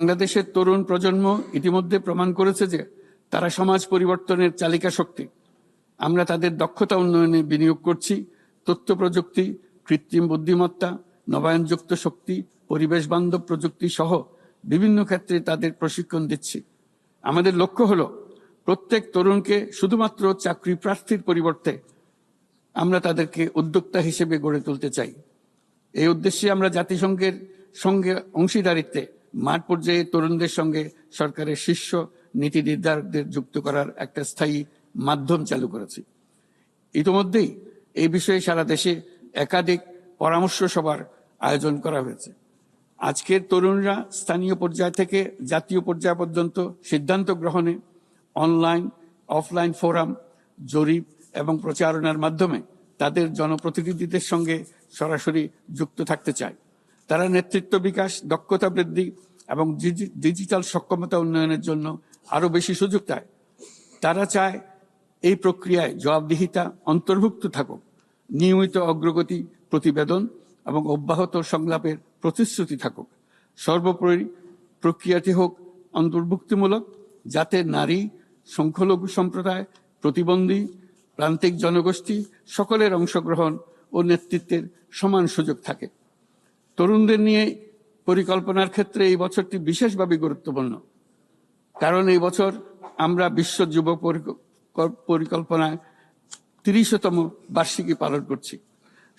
বাংলাদেশের তরুণ প্রজন্ম ইতিমধ্যে প্রমাণ করেছে যে তারা সমাজ পরিবর্তনের চালিকা শক্তি। আমরা তাদের দক্ষতা উন্নয়নে বিনিয়োগ করছি, তথ্য প্রযুক্তি, কৃত্রিম বুদ্ধিমত্তা, নবায়নযুক্ত শক্তি, পরিবেশ বান্ধব প্রযুক্তি সহ বিভিন্ন ক্ষেত্রে তাদের প্রশিক্ষণ দিচ্ছি। আমাদের লক্ষ্য হলো প্রত্যেক তরুণকে শুধুমাত্র চাকরি প্রার্থীর পরিবর্তে আমরা তাদেরকে উদ্যোক্তা হিসেবে গড়ে তুলতে চাই। এই উদ্দেশ্যে আমরা জাতিসংঘের সঙ্গে অংশীদারিত্বে মাঠ পর্যায়ে তরুণদের সঙ্গে সরকারের শীর্ষ নীতি নির্ধারকদের যুক্ত করার একটা স্থায়ী মাধ্যম চালু করেছি। ইতিমধ্যেই এই বিষয়ে সারা দেশে একাধিক পরামর্শ সভার আয়োজন করা হয়েছে। আজকের তরুণরা স্থানীয় পর্যায় থেকে জাতীয় পর্যায় পর্যন্ত সিদ্ধান্ত গ্রহণে অনলাইন, অফলাইন ফোরাম, জরিপ এবং প্রচারণার মাধ্যমে তাদের জনপ্রতিনিধিদের সঙ্গে সরাসরি যুক্ত থাকতে চায়। তারা নেতৃত্ব বিকাশ, দক্ষতা বৃদ্ধি এবং ডিজিটাল সক্ষমতা উন্নয়নের জন্য আরও বেশি সুযোগ চায় তারা চায় এই প্রক্রিয়ায় জবাবদিহিতা অন্তর্ভুক্ত থাকুক, নিয়মিত অগ্রগতি প্রতিবেদন এবং অব্যাহত সংলাপের প্রতিশ্রুতি থাকুক। সর্বোপরি প্রক্রিয়াটি হোক অন্তর্ভুক্তিমূলক, যাতে নারী, সংখ্যালঘু সম্প্রদায়, প্রতিবন্ধী, প্রান্তিক জনগোষ্ঠী সকলের অংশগ্রহণ ও নেতৃত্বের সমান সুযোগ থাকে। তরুণদের নিয়ে পরিকল্পনার ক্ষেত্রে এই বছরটি বিশেষভাবে গুরুত্বপূর্ণ। কারণ এই বছর আমরা বিশ্ব যুব পরিকল্পনায় তিরিশতম বার্ষিকী পালন করছি।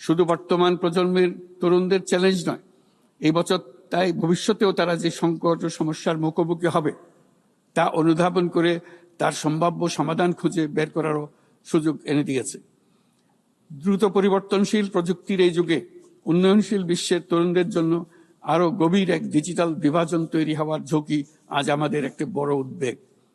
শুধু বর্তমান প্রজন্মের তরুণদের চ্যালেঞ্জ নয়, এই বছর তাই ভবিষ্যতেও তারা যে সংকট ও সমস্যার মুখোমুখি হবে, তা অনুধাবন করে তার সম্ভাব্য সমাধান খুঁজে বের করারও সুযোগ এনে দিয়েছে। দ্রুত পরিবর্তনশীল প্রযুক্তির এই যুগে উন্নয়নশীল বিশ্বের তরুণদের জন্য আরও গভীর এক ডিজিটাল বিভাজন তৈরি হওয়ার ঝুঁকি আজ আমাদের একটি বড় উদ্বেগ।